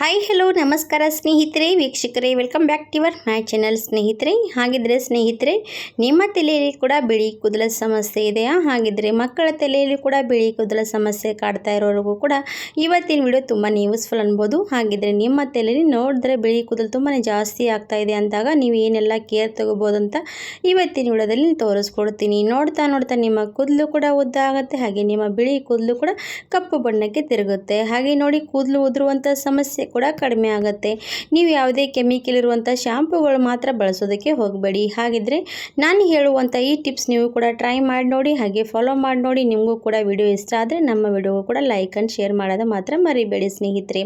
Hi hello ನಮಸ್ಕಾರ ಸ್ನೇಹಿತರೆ, ವೀಕ್ಷಕರೇ welcome back to your my channel ಸ್ನೇಹಿತರೆ. ಹಾಗಿದ್ರೆ ಸ್ನೇಹಿತರೆ, ನಿಮ್ಮ ತಲೆಯಲ್ಲಿ ಕೂಡ ಬಿಳಿ ಕೂದಲ ಸಮಸ್ಯೆ ಇದೆಯಾ? ಹಾಗಿದ್ರೆ ಮಕ್ಕಳ ತಲೆಯಲ್ಲಿ ಕೂಡ ಬಿಳಿ ಕೂದಲ ಸಮಸ್ಯೆ ಕಾಡ್ತಾ ಇರೋರಿಗೂ ಕೂಡ ಇವತ್ತಿನ ವಿಡಿಯೋ ತುಂಬಾ ಯೂಸ್ಫುಲ್ ಅನ್ಬೋದು. ಹಾಗಿದ್ರೆ ನಿಮ್ಮ ತಲೆಯಲ್ಲಿ ನೋಡಿದ್ರೆ ಬಿಳಿ ಕೂದಲು ತುಂಬಾ ಜಾಸ್ತಿ ಆಗ್ತಾ ಇದೆ ಅಂದಾಗ ನೀವು ಏನೆಲ್ಲ ಕೇರ್ ತಗೋಬೋದು ಅಂತ ಇವತ್ತಿನ ವಿಡಿಯೋದಲ್ಲಿ ತೋರಿಸ್ಕೊಡ್ತೀನಿ. ನೋಡ್ತಾ ನೋಡ್ತಾ ನಿಮ್ಮ ಕೂದಲು ಕೂಡ ಉದ್ದ ಆಗುತ್ತೆ, ಹಾಗೆ ನಿಮ್ಮ ಬಿಳಿ ಕೂದಲು ಕೂಡ ಕಪ್ಪು ಬಣ್ಣಕ್ಕೆ ತಿರುಗುತ್ತೆ. ಹಾಗೆ ನೋಡಿ, ಕೂದಲು ಉದುರುವಂಥ ಸಮಸ್ಯೆ ಕೂಡ ಕಡಿಮೆ ಆಗುತ್ತೆ. ನೀವು ಯಾವುದೇ ಕೆಮಿಕಲ್ ಇರುವಂಥ ಶ್ಯಾಂಪುಗಳು ಮಾತ್ರ ಬಳಸೋದಕ್ಕೆ ಹೋಗಬೇಡಿ. ಹಾಗಿದ್ರೆ ನಾನು ಹೇಳುವಂಥ ಈ ಟಿಪ್ಸ್ ನೀವು ಕೂಡ ಟ್ರೈ ಮಾಡಿ ನೋಡಿ, ಹಾಗೆ ಫಾಲೋ ಮಾಡಿ ನೋಡಿ. ನಿಮಗೂ ಕೂಡ ವಿಡಿಯೋ ಇಷ್ಟ ಆದರೆ ನಮ್ಮ ವಿಡಿಯೋಗೂ ಕೂಡ ಲೈಕ್ ಆ್ಯಂಡ್ ಶೇರ್ ಮಾಡೋದು ಮಾತ್ರ ಮರಿಬೇಡಿ ಸ್ನೇಹಿತರೆ.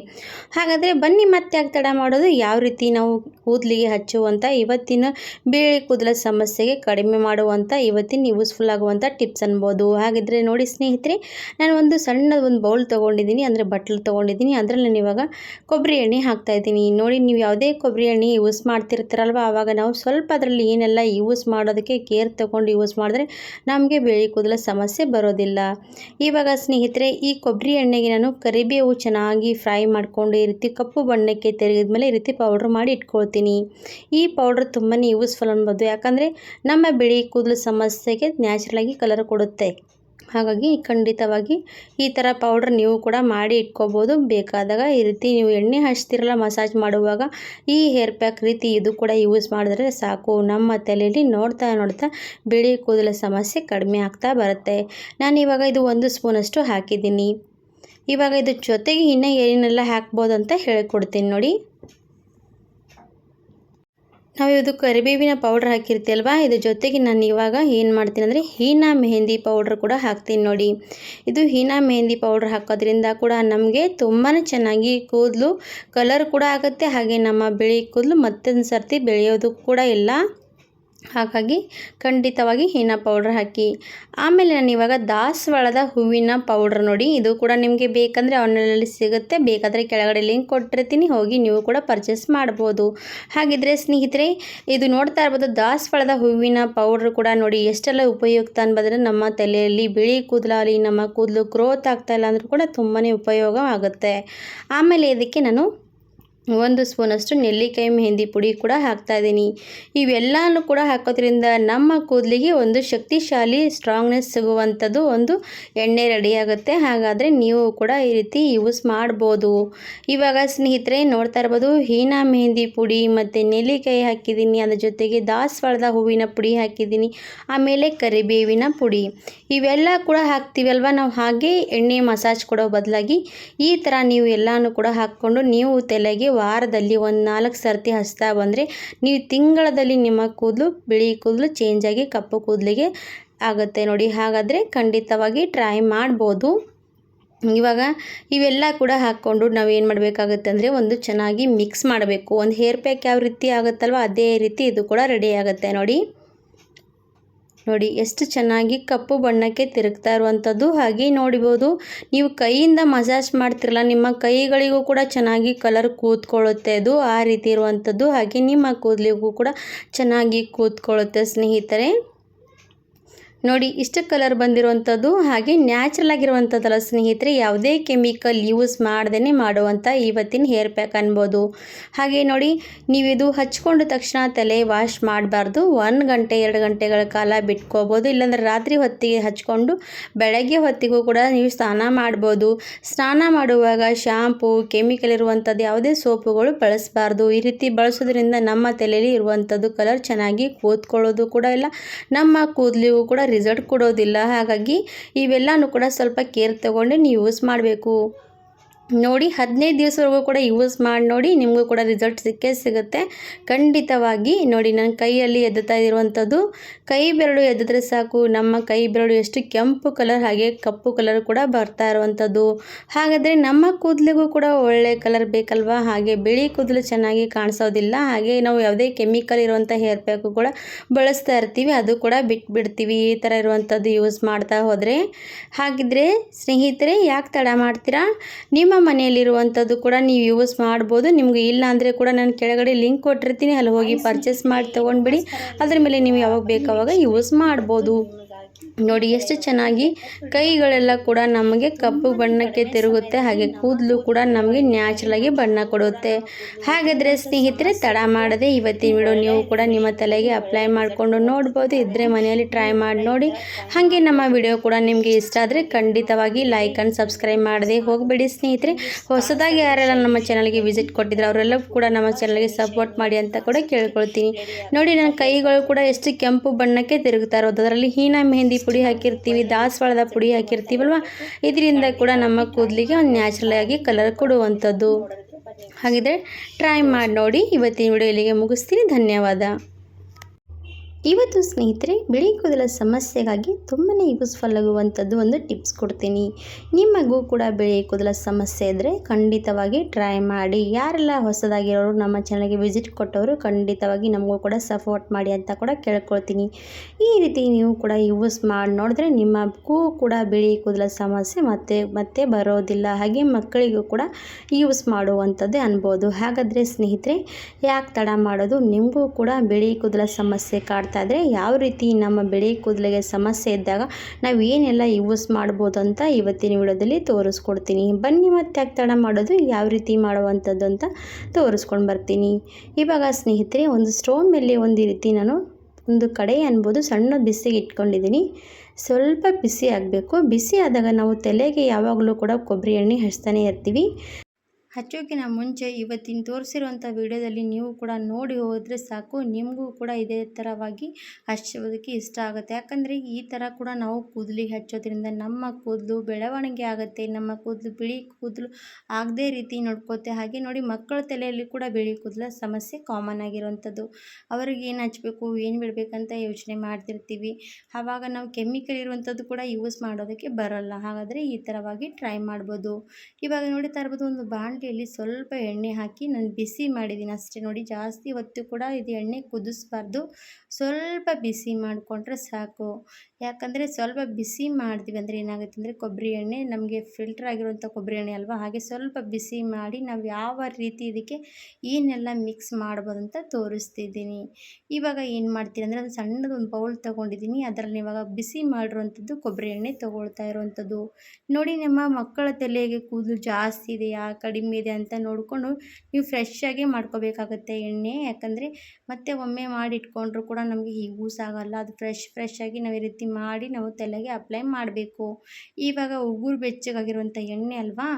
ಹಾಗಾದರೆ ಬನ್ನಿ ಮತ್ತೆ ಯಾಕೆ ತಡ ಮಾಡೋದು ಯಾವ ರೀತಿ ನಾವು ಕೂದಲಿಗೆ ಹಚ್ಚುವಂಥ ಇವತ್ತಿನ ಬೇಳೆ ಕೂದಲ ಸಮಸ್ಯೆಗೆ ಕಡಿಮೆ ಮಾಡುವಂಥ ಇವತ್ತಿನ ಯೂಸ್ಫುಲ್ ಆಗುವಂಥ ಟಿಪ್ಸ್ ಅನ್ಬೋದು. ಹಾಗಿದ್ರೆ ನೋಡಿ ಸ್ನೇಹಿತರೆ, ನಾನು ಒಂದು ಸಣ್ಣ ಒಂದು ಬೌಲ್ ತೊಗೊಂಡಿದ್ದೀನಿ, ಅಂದರೆ ಬಟ್ಲು ತೊಗೊಂಡಿದ್ದೀನಿ. ಅದರಲ್ಲಿ ನಾನು ಇವಾಗ ಕೊಬ್ಬರಿ ಎಣ್ಣೆ ಹಾಕ್ತಾ ಇದ್ದೀನಿ. ನೋಡಿ, ನೀವು ಯಾವುದೇ ಕೊಬ್ಬರಿ ಎಣ್ಣೆ ಯೂಸ್ ಮಾಡ್ತಿರ್ತೀರಲ್ವ? ಆವಾಗ ನಾವು ಸ್ವಲ್ಪ ಅದರಲ್ಲಿ ಏನೆಲ್ಲ ಯೂಸ್ ಮಾಡೋದಕ್ಕೆ ಕೇರ್ ತೊಗೊಂಡು ಯೂಸ್ ಮಾಡಿದ್ರೆ ನಮಗೆ ಬಿಳಿ ಕೂದಲು ಸಮಸ್ಯೆ ಬರೋದಿಲ್ಲ. ಇವಾಗ ಸ್ನೇಹಿತರೆ, ಈ ಕೊಬ್ಬರಿ ಎಣ್ಣೆಗೆ ನಾನು ಕರಿಬೇವು ಚೆನ್ನಾಗಿ ಫ್ರೈ ಮಾಡಿಕೊಂಡು ಈ ರೀತಿ ಕಪ್ಪು ಬಣ್ಣಕ್ಕೆ ತಿರುಗಿದ ಮೇಲೆ ಈ ರೀತಿ ಪೌಡ್ರ್ ಮಾಡಿ ಇಟ್ಕೊಳ್ತೀನಿ. ಈ ಪೌಡ್ರ್ ತುಂಬಾ ಯೂಸ್ಫುಲ್ ಅನ್ಬೋದು. ಯಾಕಂದರೆ ನಮ್ಮ ಬಿಳಿ ಕೂದಲು ಸಮಸ್ಯೆಗೆ ನ್ಯಾಚುರಲಾಗಿ ಕಲರ್ ಕೊಡುತ್ತೆ. ಹಾಗಾಗಿ ಖಂಡಿತವಾಗಿ ಈ ಥರ ಪೌಡ್ರ್ ನೀವು ಕೂಡ ಮಾಡಿ ಇಟ್ಕೋಬೋದು. ಬೇಕಾದಾಗ ಈ ರೀತಿ ನೀವು ಎಣ್ಣೆ ಹಚ್ತಿರಲ್ಲ ಮಸಾಜ್ ಮಾಡುವಾಗ ಈ ಹೇರ್ ಪ್ಯಾಕ್ ರೀತಿ ಇದು ಕೂಡ ಯೂಸ್ ಮಾಡಿದ್ರೆ ಸಾಕು. ನಮ್ಮ ತಲೆಯಲ್ಲಿ ನೋಡ್ತಾ ನೋಡ್ತಾ ಬಿಳಿ ಕೂದಲ ಸಮಸ್ಯೆ ಕಡಿಮೆ ಆಗ್ತಾ ಬರುತ್ತೆ. ನಾನು ಇವಾಗ ಇದು ಒಂದು ಸ್ಪೂನಷ್ಟು ಹಾಕಿದ್ದೀನಿ. ಇವಾಗ ಇದ್ರ ಜೊತೆಗೆ ಇನ್ನೂ ಏನೆಲ್ಲ ಹಾಕ್ಬೋದು ಅಂತ ಹೇಳ್ಕೊಡ್ತೀನಿ ನೋಡಿ. ನಾವು ಇದು ಕರಿಬೇವಿನ ಪೌಡ್ರ್ ಹಾಕಿರ್ತೀವಲ್ವ ಇದ್ರ ಜೊತೆಗೆ ನಾನು ಇವಾಗ ಏನು ಮಾಡ್ತೀನಿ ಅಂದರೆ ಹೀನಾ ಮೆಹಂದಿ ಪೌಡ್ರ್ ಕೂಡ ಹಾಕ್ತೀನಿ ನೋಡಿ. ಇದು ಹೀನಾ ಮೆಹಂದಿ ಪೌಡ್ರ್ ಹಾಕೋದ್ರಿಂದ ಕೂಡ ನಮಗೆ ತುಂಬಾ ಚೆನ್ನಾಗಿ ಕೂದಲು ಕಲರ್ ಕೂಡ ಆಗುತ್ತೆ, ಹಾಗೆ ನಮ್ಮ ಬಿಳಿ ಕೂದಲು ಮತ್ತೊಂದು ಸರ್ತಿ ಬೆಳೆಯೋದು ಕೂಡ ಇಲ್ಲ. ಹಾಗಾಗಿ ಖಂಡಿತವಾಗಿ ಹೀನ ಪೌಡ್ರ್ ಹಾಕಿ. ಆಮೇಲೆ ನಾನು ಇವಾಗ ದಾಸವಾಳದ ಹೂವಿನ ಪೌಡ್ರ್ ನೋಡಿ, ಇದು ಕೂಡ ನಿಮಗೆ ಬೇಕಂದರೆ ಆನ್ಲೈನಲ್ಲಿ ಸಿಗುತ್ತೆ. ಬೇಕಾದರೆ ಕೆಳಗಡೆ ಲಿಂಕ್ ಕೊಟ್ಟಿರ್ತೀನಿ, ಹೋಗಿ ನೀವು ಕೂಡ ಪರ್ಚೇಸ್ ಮಾಡ್ಬೋದು. ಹಾಗಿದ್ರೆ ಸ್ನೇಹಿತರೆ, ಇದು ನೋಡ್ತಾ ಇರ್ಬೋದು, ದಾಸವಾಳದ ಹೂವಿನ ಪೌಡ್ರ್ ಕೂಡ ನೋಡಿ ಎಷ್ಟೆಲ್ಲ ಉಪಯುಕ್ತ ಅನ್ಬಂದರೆ ನಮ್ಮ ತಲೆಯಲ್ಲಿ ಬಿಳಿ ಕೂದಲಾಗಲಿ, ನಮ್ಮ ಕೂದಲು ಗ್ರೋತ್ ಆಗ್ತಾ ಇಲ್ಲ ಅಂದರೂ ಕೂಡ ತುಂಬಾ ಉಪಯೋಗ ಆಗುತ್ತೆ ಆಮೇಲೆ ಇದಕ್ಕೆ ನಾನು ಒಂದು ಸ್ಪೂನಷ್ಟು ನೆಲ್ಲಿಕಾಯಿ ಮೆಹಂದಿ ಪುಡಿ ಕೂಡ ಹಾಕ್ತಾಯಿದ್ದೀನಿ ಇವೆಲ್ಲನೂ ಕೂಡ ಹಾಕೋದ್ರಿಂದ ನಮ್ಮ ಕೂದಲಿಗೆ ಒಂದು ಶಕ್ತಿಶಾಲಿ ಸ್ಟ್ರಾಂಗ್ನೆಸ್ ಸಿಗುವಂಥದ್ದು ಒಂದು ಎಣ್ಣೆ ರೆಡಿಯಾಗುತ್ತೆ ಹಾಗಾದರೆ ನೀವು ಕೂಡ ಈ ರೀತಿ ಯೂಸ್ ಮಾಡ್ಬೋದು. ಇವಾಗ ಸ್ನೇಹಿತರೆ ನೋಡ್ತಾ ಇರ್ಬೋದು, ಹೀನಾ ಮೆಹಂದಿ ಪುಡಿ ಮತ್ತು ನೆಲ್ಲಿಕಾಯಿ ಹಾಕಿದ್ದೀನಿ. ಅದ್ರ ಜೊತೆಗೆ ದಾಸವಾಳದ ಹೂವಿನ ಪುಡಿ ಹಾಕಿದ್ದೀನಿ. ಆಮೇಲೆ ಕರಿಬೇವಿನ ಪುಡಿ. ಇವೆಲ್ಲ ಕೂಡ ಹಾಕ್ತೀವಲ್ವ? ನಾವು ಹಾಗೆ ಎಣ್ಣೆ ಮಸಾಜ್ ಕೊಡೋ ಬದಲಾಗಿ ಈ ಥರ ನೀವು ಎಲ್ಲನೂ ಕೂಡ ಹಾಕ್ಕೊಂಡು ನೀವು ತಲೆಗೆ ವಾರದಲ್ಲಿ ಒಂದು ನಾಲ್ಕು ಸರ್ತಿ ಹಚ್ತಾ ಬಂದರೆ ನೀವು ತಿಂಗಳದಲ್ಲಿ ನಿಮ್ಮ ಕೂದಲು, ಬಿಳಿ ಕೂದಲು ಚೇಂಜ್ ಆಗಿ ಕಪ್ಪು ಕೂದಲಿಗೆ ಆಗುತ್ತೆ ನೋಡಿ. ಹಾಗಾದರೆ ಖಂಡಿತವಾಗಿ ಟ್ರೈ ಮಾಡ್ಬೋದು. ಇವಾಗ ಇವೆಲ್ಲ ಕೂಡ ಹಾಕ್ಕೊಂಡು ನಾವು ಏನು ಮಾಡಬೇಕಾಗುತ್ತೆ ಅಂದರೆ ಒಂದು ಚೆನ್ನಾಗಿ ಮಿಕ್ಸ್ ಮಾಡಬೇಕು. ಒಂದು ಹೇರ್ ಪ್ಯಾಕ್ ಯಾವ ರೀತಿ ಆಗುತ್ತಲ್ವ ಅದೇ ರೀತಿ ಇದು ಕೂಡ ರೆಡಿ ಆಗುತ್ತೆ ನೋಡಿ. ನೋಡಿ, ಎಷ್ಟು ಚೆನ್ನಾಗಿ ಕಪ್ಪು ಬಣ್ಣಕ್ಕೆ ತಿರುಗ್ತಾ ಇರುವಂಥದ್ದು ಹಾಗೆ ನೋಡಿಬೋದು. ನೀವು ಕೈಯಿಂದ ಮಸಾಜ್ ಮಾಡ್ತಿರಲ್ಲ, ನಿಮ್ಮ ಕೈಗಳಿಗೂ ಕೂಡ ಚೆನ್ನಾಗಿ ಕಲರ್ ಕೂತ್ಕೊಳ್ಳುತ್ತೆ ಅದು, ಆ ರೀತಿ ಇರುವಂಥದ್ದು. ಹಾಗೆ ನಿಮ್ಮ ಕೂದಲಿಗೂ ಕೂಡ ಚೆನ್ನಾಗಿ ಕೂತ್ಕೊಳ್ಳುತ್ತೆ ಸ್ನೇಹಿತರೆ. ನೋಡಿ, ಇಷ್ಟು ಕಲರ್ ಬಂದಿರುವಂಥದ್ದು ಹಾಗೆ ನ್ಯಾಚುರಲ್ ಆಗಿರುವಂಥದ್ದಲ್ಲ ಸ್ನೇಹಿತರೆ, ಯಾವುದೇ ಕೆಮಿಕಲ್ ಯೂಸ್ ಮಾಡ್ದೇ ಮಾಡುವಂಥ ಇವತ್ತಿನ ಹೇರ್ ಪ್ಯಾಕ್ ಅನ್ಬೋದು. ಹಾಗೆ ನೋಡಿ ನೀವು ಇದು ಹಚ್ಕೊಂಡ ತಕ್ಷಣ ತಲೆ ವಾಶ್ ಮಾಡಬಾರ್ದು. ಒಂದು ಗಂಟೆ, ಎರಡು ಗಂಟೆಗಳ ಕಾಲ ಬಿಟ್ಕೋಬೋದು. ಇಲ್ಲಾಂದ್ರೆ ರಾತ್ರಿ ಹೊತ್ತಿಗೆ ಹಚ್ಕೊಂಡು ಬೆಳಗ್ಗೆ ಹೊತ್ತಿಗೂ ಕೂಡ ನೀವು ಸ್ನಾನ ಮಾಡ್ಬೋದು. ಸ್ನಾನ ಮಾಡುವಾಗ ಶಾಂಪು ಕೆಮಿಕಲ್ ಇರುವಂಥದ್ದು ಯಾವುದೇ ಸೋಪುಗಳು ಬಳಸಬಾರ್ದು. ಈ ರೀತಿ ಬಳಸೋದ್ರಿಂದ ನಮ್ಮ ತಲೆಯಲ್ಲಿ ಇರುವಂಥದ್ದು ಕಲರ್ ಚೆನ್ನಾಗಿ ಕೂತ್ಕೊಳ್ಳೋದು ಕೂಡ ಇಲ್ಲ. ನಮ್ಮ ಕೂದಲಿಗೂ ಕೂಡ ರಿಸಲ್ಟ್ ಕೊಡೋದಿಲ್ಲ. ಹಾಗಾಗಿ ಇವೆಲ್ಲನೂ ಕೂಡ ಸ್ವಲ್ಪ ಕೇರ್ ತಗೊಂಡು ನೀವು ಯೂಸ್ ಮಾಡಬೇಕು. ನೋಡಿ, ಹದಿನೈದು ದಿವಸವರೆಗೂ ಕೂಡ ಯೂಸ್ ಮಾಡಿ ನೋಡಿ, ನಿಮಗೂ ಕೂಡ ರಿಸಲ್ಟ್ ಸಿಕ್ಕೇ ಸಿಗುತ್ತೆ. ಖಂಡಿತವಾಗಿ ನೋಡಿ, ನನ್ನ ಕೈಯಲ್ಲಿ ಎದ್ದುತ್ತಾ ಇರುವಂಥದ್ದು, ಕೈ ಬೆರಳು ಎದ್ದಿದ್ರೆ ಸಾಕು, ನಮ್ಮ ಕೈ ಬೆರಳು ಎಷ್ಟು ಕೆಂಪು ಕಲರ್ ಹಾಗೆ ಕಪ್ಪು ಕಲರ್ ಕೂಡ ಬರ್ತಾ ಇರುವಂಥದ್ದು. ಹಾಗಾದರೆ ನಮ್ಮ ಕೂದಲಿಗೂ ಕೂಡ ಒಳ್ಳೆ ಕಲರ್ ಬೇಕಲ್ವಾ? ಹಾಗೆ ಬಿಳಿ ಕೂದಲು ಚೆನ್ನಾಗಿ ಕಾಣಿಸೋದಿಲ್ಲ, ಹಾಗೆ ನಾವು ಯಾವುದೇ ಕೆಮಿಕಲ್ ಇರುವಂಥ ಹೇರ್ ಪ್ಯಾಕು ಕೂಡ ಬಳಸ್ತಾ ಇರ್ತೀವಿ, ಅದು ಕೂಡ ಬಿಟ್ಟು ಬಿಡ್ತೀವಿ ಈ ಥರ ಇರುವಂಥದ್ದು ಯೂಸ್ ಮಾಡ್ತಾ ಹೋದರೆ. ಹಾಗಿದ್ರೆ ಸ್ನೇಹಿತರೆ, ಯಾಕೆ ತಡ ಮಾಡ್ತೀರಾ? ನಿಮ್ಮ ಮನೆಯಲ್ಲಿರುವಂಥದ್ದು ಕೂಡ ನೀವು ಯೂಸ್ ಮಾಡ್ಬೋದು. ನಿಮಗೆ ಇಲ್ಲ ಅಂದರೆ ಕೂಡ ನಾನು ಕೆಳಗಡೆ ಲಿಂಕ್ ಕೊಟ್ಟಿರ್ತೀನಿ. ಅಲ್ಲಿ ಹೋಗಿ ಪರ್ಚೇಸ್ ಮಾಡಿ ತೊಗೊಂಡ್ಬಿಡಿ. ಅದ್ರ ಮೇಲೆ ನೀವು ಯಾವಾಗ ಬೇಕಾವಾಗ ಯೂಸ್ ಮಾಡ್ಬೋದು. ನೋಡಿ ಎಷ್ಟು ಚೆನ್ನಾಗಿ ಕೈಗಳೆಲ್ಲ ಕೂಡ ನಮಗೆ ಕಪ್ಪು ಬಣ್ಣಕ್ಕೆ ತಿರುಗುತ್ತೆ, ಹಾಗೆ ಕೂದಲು ಕೂಡ ನಮಗೆ ನ್ಯಾಚುರಲಾಗಿ ಬಣ್ಣ ಕೊಡುತ್ತೆ. ಹಾಗಾದರೆ ಸ್ನೇಹಿತರೆ, ತಡ ಮಾಡದೆ ಇವತ್ತಿನ ವಿಡಿಯೋ ನೀವು ಕೂಡ ನಿಮ್ಮ ತಲೆಗೆ ಅಪ್ಲೈ ಮಾಡಿಕೊಂಡು ನೋಡ್ಬೋದು. ಇದ್ದರೆ ಮನೆಯಲ್ಲಿ ಟ್ರೈ ಮಾಡಿ ನೋಡಿ. ಹಾಗೆ ನಮ್ಮ ವಿಡಿಯೋ ಕೂಡ ನಿಮಗೆ ಇಷ್ಟ ಆದರೆ ಖಂಡಿತವಾಗಿ ಲೈಕ್ ಆ್ಯಂಡ್ ಸಬ್ಸ್ಕ್ರೈಬ್ ಮಾಡದೆ ಹೋಗಬೇಡಿ ಸ್ನೇಹಿತರೆ. ಹೊಸದಾಗಿ ಯಾರೆಲ್ಲ ನಮ್ಮ ಚಾನಲ್ಗೆ ವಿಸಿಟ್ ಕೊಟ್ಟಿದ್ರು ಅವರೆಲ್ಲ ಕೂಡ ನಮ್ಮ ಚಾನಲ್ಗೆ ಸಪೋರ್ಟ್ ಮಾಡಿ ಅಂತ ಕೂಡ ಕೇಳ್ಕೊಳ್ತೀನಿ. ನೋಡಿ ನನ್ನ ಕೈಗಳು ಕೂಡ ಎಷ್ಟು ಕೆಂಪು ಬಣ್ಣಕ್ಕೆ ತಿರುಗುತ್ತಾ ಇರೋದು. ಅದರಲ್ಲಿ ಹೀನಾ ಮೆಹಂದಿ ಪುಡಿ ಹಾಕಿರ್ತೀವಿ, ದಾಸವಾಳದ ಪುಡಿ ಹಾಕಿರ್ತೀವಲ್ವ? ಇದರಿಂದ ಕೂಡ ನಮ್ಮ ಕೂದಲಿಗೆ ಒಂದು ನ್ಯಾಚುರಲ್ ಆಗಿ ಕಲರ್ ಕೊಡುವಂಥದ್ದು. ಹಾಗಿದ್ರೆ ಟ್ರೈ ಮಾಡಿ ನೋಡಿ, ಇವತ್ತಿನ ವಿಡಿಯೋ ಇಲ್ಲಿಗೆ ಮುಗಿಸ್ತೀನಿ. ಧನ್ಯವಾದ. ಇವತ್ತು ಸ್ನೇಹಿತರೆ, ಬಿಳಿ ಕೂದಲ ಸಮಸ್ಯೆಗಾಗಿ ತುಂಬಾ ಯೂಸ್ಫುಲ್ ಆಗುವಂಥದ್ದು ಒಂದು ಟಿಪ್ಸ್ ಕೊಡ್ತೀನಿ. ನಿಮಗೂ ಕೂಡ ಬಿಳಿ ಕೂದಲ ಸಮಸ್ಯೆ ಇದ್ದರೆ ಖಂಡಿತವಾಗಿ ಟ್ರೈ ಮಾಡಿ. ಯಾರೆಲ್ಲ ಹೊಸದಾಗಿರೋರು ನಮ್ಮ ಚಾನಲ್ಗೆ ವಿಸಿಟ್ ಕೊಟ್ಟವರು ಖಂಡಿತವಾಗಿ ನಮಗೂ ಕೂಡ ಸಪೋರ್ಟ್ ಮಾಡಿ ಅಂತ ಕೂಡ ಕೇಳ್ಕೊಳ್ತೀನಿ. ಈ ರೀತಿ ನೀವು ಕೂಡ ಯೂಸ್ ಮಾಡಿ ನೋಡಿದ್ರೆ ನಿಮಗೂ ಕೂಡ ಬಿಳಿ ಕೂದಲ ಸಮಸ್ಯೆ ಮತ್ತೆ ಮತ್ತೆ ಬರೋದಿಲ್ಲ. ಹಾಗೆ ಮಕ್ಕಳಿಗೂ ಕೂಡ ಯೂಸ್ ಮಾಡುವಂಥದ್ದೇ ಅನ್ಬೋದು. ಹಾಗಾದರೆ ಸ್ನೇಹಿತರೆ, ಯಾಕೆ ತಡ ಮಾಡೋದು? ನಿಮಗೂ ಕೂಡ ಬಿಳಿ ಕೂದಲ ಸಮಸ್ಯೆ ಕಾಡ್ತಾ ಇದ್ದರೆ ಯಾವ ರೀತಿ ನಮ್ಮ ಬೆಳೆ ಕೂದಲಿಗೆ ಸಮಸ್ಯೆ ಇದ್ದಾಗ ನಾವು ಏನೆಲ್ಲ ಯೂಸ್ ಮಾಡ್ಬೋದು ಅಂತ ಇವತ್ತಿನ ವಿಡಿಯೋದಲ್ಲಿ ತೋರಿಸ್ಕೊಡ್ತೀನಿ. ಬನ್ನಿ ಮತ್ತೆ ಯಾಕೆ ತಡ ಮಾಡೋದು ಯಾವ ರೀತಿ ಮಾಡುವಂಥದ್ದು ಅಂತ ತೋರಿಸ್ಕೊಂಡು ಬರ್ತೀನಿ. ಇವಾಗ ಸ್ನೇಹಿತರೆ, ಒಂದು ಸ್ಟೋವ್ ಮೇಲೆ ಒಂದು ರೀತಿ ನಾನು ಒಂದು ಕಡೆ ಅನ್ಬೋದು, ಸಣ್ಣ ಬಿಸಿಗೆ ಇಟ್ಕೊಂಡಿದ್ದೀನಿ. ಸ್ವಲ್ಪ ಬಿಸಿ ಆಗಬೇಕು. ಬಿಸಿ ಆದಾಗ ನಾವು ತಲೆಗೆ ಯಾವಾಗಲೂ ಕೂಡ ಕೊಬ್ಬರಿ ಎಣ್ಣೆ ಹಚ್ತಾನೆ ಇರ್ತೀವಿ. ಹಚ್ಚೋಕ್ಕಿಂತ ಮುಂಚೆ ಇವತ್ತಿನ ತೋರಿಸಿರುವಂಥ ವಿಡಿಯೋದಲ್ಲಿ ನೀವು ಕೂಡ ನೋಡಿ ಹೋದರೆ ಸಾಕು. ನಿಮಗೂ ಕೂಡ ಇದೇ ಥರವಾಗಿ ಹಚ್ಚೋದಕ್ಕೆ ಇಷ್ಟ ಆಗುತ್ತೆ. ಯಾಕಂದರೆ ಈ ಥರ ಕೂಡ ನಾವು ಕೂದಲಿಗೆ ಹಚ್ಚೋದ್ರಿಂದ ನಮ್ಮ ಕೂದಲು ಬೆಳವಣಿಗೆ ಆಗುತ್ತೆ. ನಮ್ಮ ಕೂದಲು ಬಿಳಿ ಕೂದಲು ಆಗದೇ ರೀತಿ ನೋಡ್ಕೋತೆ. ಹಾಗೆ ನೋಡಿ ಮಕ್ಕಳ ತಲೆಯಲ್ಲಿ ಕೂಡ ಬಿಳಿ ಕೂದಲ ಸಮಸ್ಯೆ ಕಾಮನ್ ಆಗಿರುವಂಥದ್ದು. ಅವ್ರಿಗೆ ಏನು ಹಚ್ಚಬೇಕು, ಏನು ಬಿಡಬೇಕಂತ ಯೋಚನೆ ಮಾಡ್ತಿರ್ತೀವಿ. ಆವಾಗ ನಾವು ಕೆಮಿಕಲ್ ಇರುವಂಥದ್ದು ಕೂಡ ಯೂಸ್ ಮಾಡೋದಕ್ಕೆ ಬರೋಲ್ಲ. ಹಾಗಾದರೆ ಈ ಥರವಾಗಿ ಟ್ರೈ ಮಾಡ್ಬೋದು. ಇವಾಗ ನೋಡಿ ತರ್ಬೋದು, ಒಂದು ಬಾಣಲಿ ಬಾಣಲಿಯಲ್ಲಿ ಸ್ವಲ್ಪ ಎಣ್ಣೆ ಹಾಕಿ ನಾನು ಬಿಸಿ ಮಾಡಿದ್ದೀನಿ ಅಷ್ಟೇ ನೋಡಿ, ಜಾಸ್ತಿ ಹೊತ್ತು ಕೂಡ ಇದು ಎಣ್ಣೆ ಕುದಿಸ್ಬಾರ್ದು. ಸ್ವಲ್ಪ ಬಿಸಿ ಮಾಡಿಕೊಂಡ್ರೆ ಸಾಕು. ಯಾಕಂದರೆ ಸ್ವಲ್ಪ ಬಿಸಿ ಮಾಡ್ತೀವಿ ಅಂದರೆ ಏನಾಗುತ್ತೆ ಅಂದರೆ ಕೊಬ್ಬರಿ ಎಣ್ಣೆ ನಮಗೆ ಫಿಲ್ಟರ್ ಆಗಿರುವಂಥ ಕೊಬ್ಬರಿ ಎಣ್ಣೆ ಅಲ್ವಾ? ಹಾಗೆ ಸ್ವಲ್ಪ ಬಿಸಿ ಮಾಡಿ ನಾವು ಯಾವ ರೀತಿ ಇದಕ್ಕೆ ಏನೆಲ್ಲ ಮಿಕ್ಸ್ ಮಾಡ್ಬೋದು ಅಂತ ತೋರಿಸ್ತಿದ್ದೀನಿ. ಇವಾಗ ಏನು ಮಾಡ್ತೀನಿ ಅಂದರೆ ಒಂದು ಸಣ್ಣದೊಂದು ಬೌಲ್ ತೊಗೊಂಡಿದ್ದೀನಿ. ಅದರಲ್ಲಿ ಇವಾಗ ಬಿಸಿ ಮಾಡಿರುವಂಥದ್ದು ಕೊಬ್ಬರಿ ಎಣ್ಣೆ ತೊಗೊಳ್ತಾ ಇರುವಂಥದ್ದು. ನೋಡಿ ನಮ್ಮ ಮಕ್ಕಳ ತಲೆಗೆ ಕೂದಲು ಜಾಸ್ತಿ ಇದೆಯಾ, ಕಡಿಮೆ ಇದೆ ಅಂತ ನೋಡಿಕೊಂಡು ನೀವು ಫ್ರೆಶ್ ಆಗಿ ಮಾಡ್ಕೋಬೇಕಾಗುತ್ತೆ ಎಣ್ಣೆ. ಯಾಕಂದರೆ ಮತ್ತೆ ಒಮ್ಮೆ ಮಾಡಿ ಇಟ್ಕೊಂಡ್ರು ಕೂಡ ನಮಗೆ ಯೂಸ್ ಆಗೋಲ್ಲ. ಅದು ಫ್ರೆಶ್ ಫ್ರೆಶ್ ಆಗಿ ನಾವು ಈ ರೀತಿ ಮಾಡಿ ನಾವು ತಲೆಗೆ ಅಪ್ಲೈ ಮಾಡಬೇಕು. ಇವಾಗ ಉಗುರು ಬೆಚ್ಚಗಾಗಿರುವಂಥ ಎಣ್ಣೆ ಅಲ್ವಾ?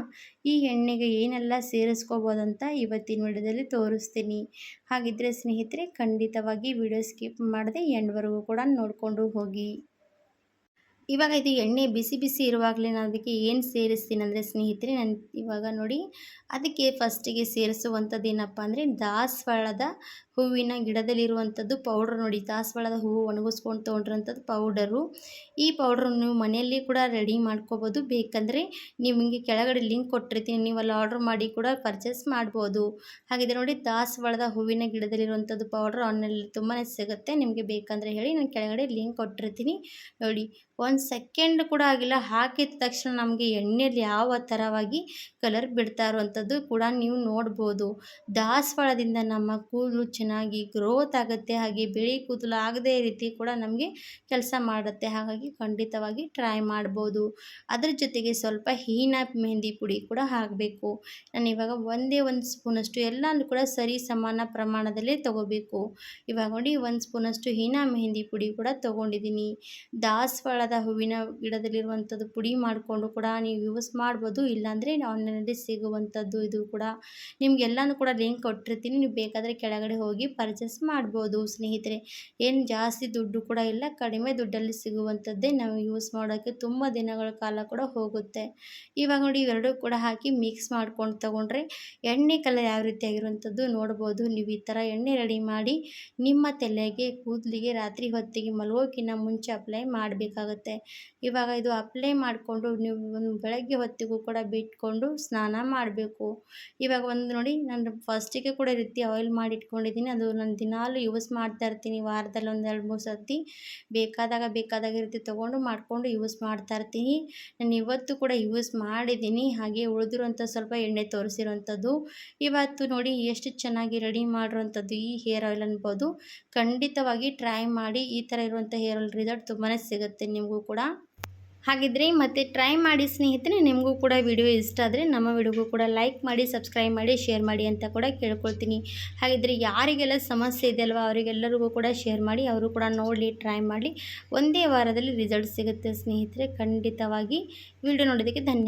ಈ ಎಣ್ಣೆಗೆ ಏನೆಲ್ಲ ಸೇರಿಸ್ಕೋಬೋದಂತ ಇವತ್ತಿನ ವಿಡಿಯೋದಲ್ಲಿ ತೋರಿಸ್ತೀನಿ. ಹಾಗಿದ್ದರೆ ಸ್ನೇಹಿತರೆ, ಖಂಡಿತವಾಗಿ ವಿಡಿಯೋ ಸ್ಕಿಪ್ ಮಾಡದೆ ಎಂಡ್ವರೆಗೂ ಕೂಡ ನೋಡಿಕೊಂಡು ಹೋಗಿ. ಇವಾಗ ಇದು ಎಣ್ಣೆ ಬಿಸಿ ಬಿಸಿ ಇರುವಾಗಲೇ ನಾನು ಅದಕ್ಕೆ ಏನು ಸೇರಿಸ್ತೀನಿ ಅಂದರೆ ಸ್ನೇಹಿತರೆ, ನಾನು ಇವಾಗ ನೋಡಿ ಅದಕ್ಕೆ ಫಸ್ಟಿಗೆ ಸೇರಿಸುವಂಥದ್ದು ಏನಪ್ಪ ಅಂದರೆ ದಾಸವಾಳದ ಹೂವಿನ ಗಿಡದಲ್ಲಿರುವಂಥದ್ದು ಪೌಡ್ರ್ ನೋಡಿ ದಾಸವಾಳದ ಹೂವು ಒಣಗಿಸ್ಕೊಂಡು ತೊಗೊಂಡಿರೋಂಥದ್ದು ಪೌಡರು ಈ ಪೌಡ್ರ್ ನೀವು ಮನೆಯಲ್ಲಿ ಕೂಡ ರೆಡಿ ಮಾಡ್ಕೋಬೋದು. ಬೇಕಂದರೆ ನಿಮಗೆ ಕೆಳಗಡೆ ಲಿಂಕ್ ಕೊಟ್ಟಿರ್ತೀನಿ, ನೀವು ಅಲ್ಲಿ ಆರ್ಡ್ರ್ ಮಾಡಿ ಕೂಡ ಪರ್ಚೇಸ್ ಮಾಡ್ಬೋದು. ಹಾಗಿದ್ರೆ ನೋಡಿ ದಾಸವಾಳದ ಹೂವಿನ ಗಿಡದಲ್ಲಿರುವಂಥದ್ದು ಪೌಡ್ರ್ ಆನ್ಲೈನಲ್ಲಿ ತುಂಬಾ ಸಿಗುತ್ತೆ. ನಿಮಗೆ ಬೇಕಂದರೆ ಹೇಳಿ, ನಾನು ಕೆಳಗಡೆ ಲಿಂಕ್ ಕೊಟ್ಟಿರ್ತೀನಿ. ನೋಡಿ, ಒಂದು ಸೆಕೆಂಡ್ ಕೂಡ ಆಗಿಲ್ಲ, ಹಾಕಿದ ತಕ್ಷಣ ನಮಗೆ ಎಣ್ಣೆಯಲ್ಲಿ ಯಾವ ಥರವಾಗಿ ಕಲರ್ ಬಿಡ್ತಾ ಇರುವಂಥದ್ದು ಕೂಡ ನೀವು ನೋಡ್ಬೋದು. ದಾಸವಾಳದಿಂದ ನಮ್ಮ ಕೂದಲು ಚೆನ್ನಾಗಿ ಗ್ರೋತ್ ಆಗುತ್ತೆ, ಹಾಗೆ ಬಿಳಿ ಕೂದಲು ಆಗದೇ ರೀತಿ ಕೂಡ ನಮಗೆ ಕೆಲಸ ಮಾಡುತ್ತೆ. ಹಾಗಾಗಿ ಖಂಡಿತವಾಗಿ ಟ್ರೈ ಮಾಡ್ಬೋದು. ಅದ್ರ ಜೊತೆಗೆ ಸ್ವಲ್ಪ ಹೀನ ಮೆಹಂದಿ ಪುಡಿ ಕೂಡ ಹಾಕಬೇಕು. ನಾನು ಇವಾಗ ಒಂದೇ ಒಂದು ಸ್ಪೂನಷ್ಟು ಎಲ್ಲನೂ ಕೂಡ ಸರಿ ಸಮಾನ ಪ್ರಮಾಣದಲ್ಲೇ ತಗೋಬೇಕು. ಇವಾಗ ನೋಡಿ ಒಂದು ಸ್ಪೂನಷ್ಟು ಹೀನ ಮೆಹಂದಿ ಪುಡಿ ಕೂಡ ತೊಗೊಂಡಿದ್ದೀನಿ ದಾಸವಾಳದ ಹೂವಿನ ಗಿಡದಲ್ಲಿರುವಂಥದ್ದು ಪುಡಿ ಮಾಡಿಕೊಂಡು ಕೂಡ ನೀವು ಯೂಸ್ ಮಾಡ್ಬೋದು. ಇಲ್ಲಾಂದರೆ ಆನ್ಲೈನಲ್ಲಿ ಸಿಗುವಂಥದ್ದು ಇದು ಕೂಡ. ನಿಮಗೆಲ್ಲನೂ ಕೂಡ ಲಿಂಕ್ ಕೊಟ್ಟಿರ್ತೀನಿ. ನೀವು ಬೇಕಾದರೆ ಕೆಳಗಡೆ ಹೋಗಿ ಪರ್ಚೇಸ್ ಮಾಡ್ಬೋದು. ಸ್ನೇಹಿತರೆ, ಏನು ಜಾಸ್ತಿ ದುಡ್ಡು ಕೂಡ ಇಲ್ಲ, ಕಡಿಮೆ ದುಡ್ಡಲ್ಲಿ ಸಿಗುವಂಥದ್ದೇ ನಾವು ಯೂಸ್ ಮಾಡೋಕ್ಕೆ ತುಂಬ ದಿನಗಳ ಕಾಲ ಕೂಡ ಹೋಗುತ್ತೆ. ಇವಾಗ ನೋಡಿ, ಇವೆರಡೂ ಕೂಡ ಹಾಕಿ ಮಿಕ್ಸ್ ಮಾಡ್ಕೊಂಡು ತೊಗೊಂಡ್ರೆ ಎಣ್ಣೆ ಕಲರ್ ಯಾವ ರೀತಿ ಆಗಿರುವಂಥದ್ದು ನೋಡ್ಬೋದು. ನೀವು ಈ ಥರ ಎಣ್ಣೆ ರೆಡಿ ಮಾಡಿ ನಿಮ್ಮ ತಲೆಗೆ, ಕೂದಲಿಗೆ ರಾತ್ರಿ ಹೊತ್ತಿಗೆ ಮಲಗೋಕ್ಕಿಂತ ಮುಂಚೆ ಅಪ್ಲೈ ಮಾಡಬೇಕಾಗತ್ತೆ. ಇವಾಗ ಇದು ಅಪ್ಲೈ ಮಾಡಿಕೊಂಡು ನೀವು ಬೆಳಗ್ಗೆ ಹೊತ್ತಿಗೂ ಕೂಡ ಬಿಟ್ಕೊಂಡು ಸ್ನಾನ ಮಾಡಬೇಕು. ಇವಾಗ ಒಂದು ನೋಡಿ, ನಾನು ಫಸ್ಟಿಗೆ ಕೂಡ ರೀತಿ ಆಯಿಲ್ ಮಾಡಿ ಇಟ್ಕೊಂಡಿದ್ದೀನಿ ಅದು ನಾನು ದಿನಾಲೂ ಯೂಸ್ ಮಾಡ್ತಾ ಇರ್ತೀನಿ. ವಾರದಲ್ಲಿ ಒಂದು ಎರಡು ಮೂರು ಸರ್ತಿ ಬೇಕಾದಾಗ ಬೇಕಾದಾಗ ಇರ್ತೀವಿ ರೀತಿ ತೊಗೊಂಡು ಮಾಡಿಕೊಂಡು ಯೂಸ್ ಮಾಡ್ತಾ ಇರ್ತೀನಿ. ನಾನು ಇವತ್ತು ಕೂಡ ಯೂಸ್ ಮಾಡಿದ್ದೀನಿ. ಹಾಗೆ ಉಳಿದಿರುವಂಥ ಸ್ವಲ್ಪ ಎಣ್ಣೆ ತೋರಿಸಿರುವಂಥದ್ದು. ಇವತ್ತು ನೋಡಿ ಎಷ್ಟು ಚೆನ್ನಾಗಿ ರೆಡಿ ಮಾಡಿರುವಂಥದ್ದು ಈ ಹೇರ್ ಆಯಿಲ್ ಅನ್ಬೋದು. ಖಂಡಿತವಾಗಿ ಟ್ರೈ ಮಾಡಿ ಈ ಥರ ಇರುವಂಥ ಹೇರ್ ಆಯಿಲ್ ರಿಸಲ್ಟ್ ತುಂಬಾ ಸಿಗುತ್ತೆ ನಿಮಗೂ ಕೂಡ. ಹಾಗಿದ್ರೆ ಮತ್ತೆ ಟ್ರೈ ಮಾಡಿ ಸ್ನೇಹಿತರೆ, ನಿಮಗೂ ಕೂಡ ವಿಡಿಯೋ ಇಷ್ಟ ಆದರೆ ನಮ್ಮ ವಿಡಿಯೋಗೂ ಕೂಡ ಲೈಕ್ ಮಾಡಿ ಸಬ್ಸ್ಕ್ರೈಬ್ ಮಾಡಿ ಶೇರ್ ಮಾಡಿ ಅಂತ ಕೂಡ ಕೇಳ್ಕೊಳ್ತೀನಿ. ಹಾಗಿದ್ರೆ ಯಾರಿಗೆಲ್ಲ ಸಮಸ್ಯೆ ಇದೆಯಲ್ವ, ಅವರಿಗೆಲ್ಲರಿಗೂ ಕೂಡ ಶೇರ್ ಮಾಡಿ, ಅವರು ಕೂಡ ನೋಡಿ ಟ್ರೈ ಮಾಡಿ, ಒಂದೇ ವಾರದಲ್ಲಿ ರಿಸಲ್ಟ್ ಸಿಗುತ್ತೆ ಸ್ನೇಹಿತರೆ. ಖಂಡಿತವಾಗಿ ವಿಡಿಯೋ ನೋಡೋದಕ್ಕೆ ಧನ್ಯವಾದ